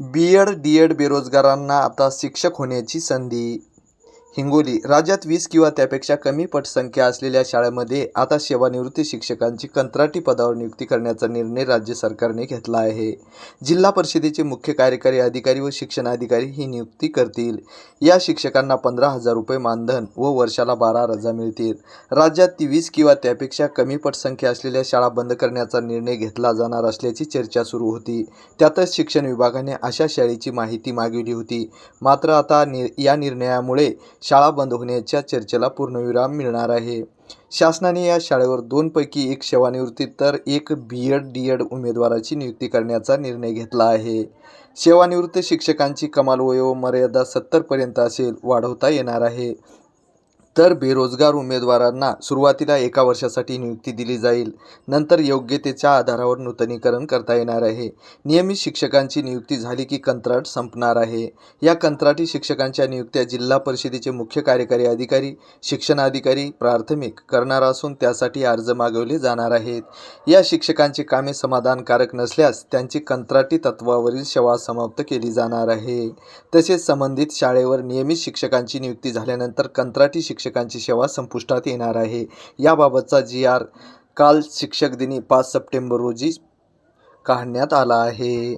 बी Ed D Ed बेरोजगारांना आता शिक्षक होण्याची संधी. हिंगोली राज्यात वीस किंवा त्यापेक्षा कमी पटसंख्या असलेल्या शाळेमध्ये आता सेवानिवृत्ती शिक्षकांची कंत्राटी पदावर नियुक्ती करण्याचा निर्णय राज्य सरकारने घेतला आहे. जिल्हा परिषदेचे मुख्य कार्यकारी अधिकारी व शिक्षणाधिकारी ही नियुक्ती करतील. या शिक्षकांना पंधरा हजार रुपये मानधन व वर्षाला बारा रजा मिळतील. राज्यात ती वीस किंवा त्यापेक्षा कमी पटसंख्या असलेल्या शाळा बंद करण्याचा निर्णय घेतला जाणार असल्याची चर्चा सुरू होती. त्यातच शिक्षण विभागाने अशा शाळेची माहिती मागविली होती. मात्र आता नि या निर्णयामुळे शाळा बंद होण्याच्या चर्चेला पूर्णविराम मिळणार आहे. शासनाने या शाळेवर दोनपैकी एक सेवानिवृत्ती तर एक बी एड डी एड उमेदवाराची नियुक्ती करण्याचा निर्णय घेतला आहे. सेवानिवृत्त शिक्षकांची कमाल वयोमर्यादा सत्तरपर्यंत असेल वाढवता येणार आहे. तर बेरोजगार उमेदवारांना सुरुवातीला एका वर्षासाठी नियुक्ती दिली जाईल. नंतर योग्यतेच्या आधारावर नूतनीकरण करता येणार आहे. नियमित शिक्षकांची नियुक्ती झाली की कंत्राट संपणार आहे. या कंत्राटी शिक्षकांच्या नियुक्त्या जिल्हा परिषदेचे मुख्य कार्यकारी अधिकारी शिक्षणाधिकारी प्राथमिक करणार असून त्यासाठी अर्ज मागवले जाणार आहेत. या शिक्षकांची कामे समाधानकारक नसल्यास त्यांची कंत्राटी तत्वावरील सेवा समाप्त केली जाणार आहे. तसेच संबंधित शाळेवर नियमित शिक्षकांची नियुक्ती झाल्यानंतर कंत्राटी शिक्षकांची सेवा संपुष्टात येणार आहे. याबाबतचा जी आर काल शिक्षक दिनी पाच सप्टेंबर रोजी काढण्यात आला आहे.